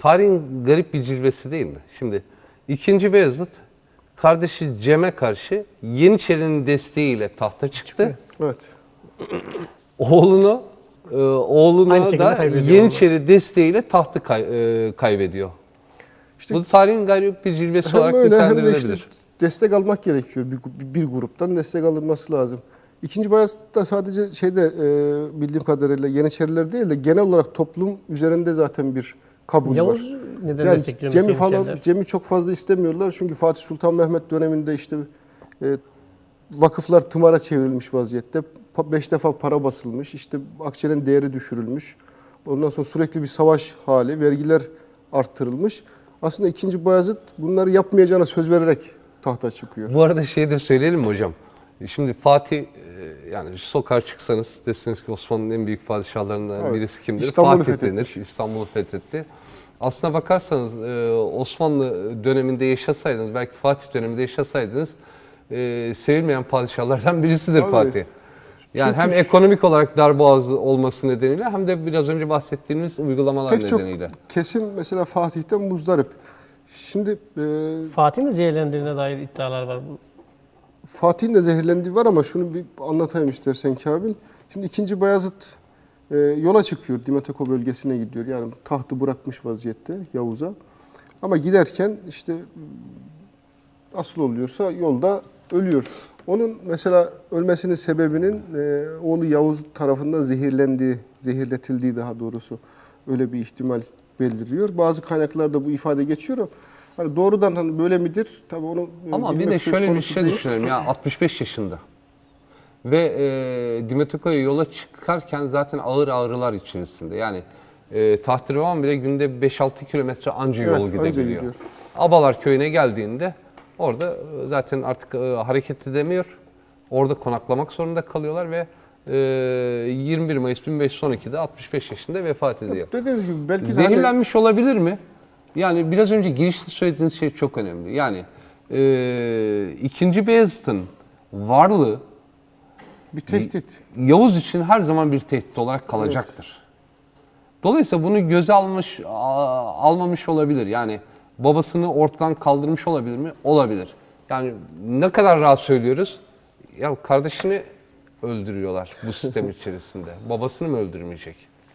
tarihin garip bir cilvesi değil mi? Şimdi 2. Beyazıt kardeşi Cem'e karşı Yeniçeri'nin desteğiyle tahta çıktı. Evet. Oğlunu e, oğluna da Yeniçeri desteğiyle tahtı kay- e, kaybediyor. İşte Bu tarihin garip bir cilvesi hem olarak öyle hem de nitelendirilebilir. işte destek almak gerekiyor. Bir, bir gruptan destek alınması lazım. İkinci Bayezid'de sadece şeyde e, bildiğim kadarıyla Yeniçeriler değil de genel olarak toplum üzerinde zaten bir kabul Yavuz var. neden Yani Cem'i falan? Cem'i çok fazla istemiyorlar çünkü Fatih Sultan Mehmet döneminde işte e, vakıflar tımara çevrilmiş vaziyette. Pa- Beş defa para basılmış. işte akçenin değeri düşürülmüş. Ondan sonra sürekli bir savaş hali, vergiler arttırılmış. Aslında ikinci Bayezid bunları yapmayacağına söz vererek tahta çıkıyor. Bu arada şey de söyleyelim mi hocam? Şimdi Fatih yani sokağa çıksanız deseniz ki Osmanlı'nın en büyük padişahlarından Evet. birisi kimdir? İstanbul'u Fatih fethetmiş. denir. İstanbul'u fethetti. Aslına bakarsanız e, Osmanlı döneminde yaşasaydınız, belki Fatih döneminde yaşasaydınız e, sevilmeyen padişahlardan birisidir Tabii. Fatih. Yani Çünkü hem ekonomik olarak darboğazı olması nedeniyle hem de biraz önce bahsettiğimiz uygulamalar Pek çok nedeniyle. kesim mesela Fatih'ten muzdarip. Şimdi e, Fatih'in de zehirlendiğine dair iddialar var. Fatih'in de zehirlendiği var ama şunu bir anlatayım istersen Kabil. Şimdi ikinci Bayezid e, yola çıkıyor. Dimeteko bölgesine gidiyor. Yani tahtı bırakmış vaziyette Yavuz'a. Ama giderken işte asıl oluyorsa yolda ölüyor. Onun mesela ölmesinin sebebinin e, oğlu Yavuz tarafından zehirlendiği, zehirletildiği daha doğrusu öyle bir ihtimal bildiriyor. Bazı kaynaklarda bu ifade geçiyor. Hani doğrudan hani böyle midir? Tabii onu e, Ama bir de şöyle bir şey değil. düşünelim ya 65 yaşında. Ve e, Dimeteko'ya yola çıkarken zaten ağır ağrılar içerisinde. Yani e, Tahtervan bile günde 5-6 kilometre anca yol Evet, anca gidebiliyor. gidiyor. Abalar köyüne geldiğinde orada e, zaten artık e, hareket edemiyor. Orada konaklamak zorunda kalıyorlar ve e, 21 Mayıs 1512'de 65 yaşında vefat ediyor. Dediğiniz gibi belki de hani Zehirlenmiş olabilir mi? Yani biraz önce girişte söylediğiniz şey çok önemli. Yani e, ikinci Beyazıt'ın varlığı bir tehdit. Yavuz için her zaman bir tehdit olarak kalacaktır. Dolayısıyla bunu göze almış almamış olabilir. Yani babasını ortadan kaldırmış olabilir mi? Olabilir. Yani ne kadar rahat söylüyoruz? Ya kardeşini öldürüyorlar bu sistem içerisinde. Babasını mı öldürmeyecek?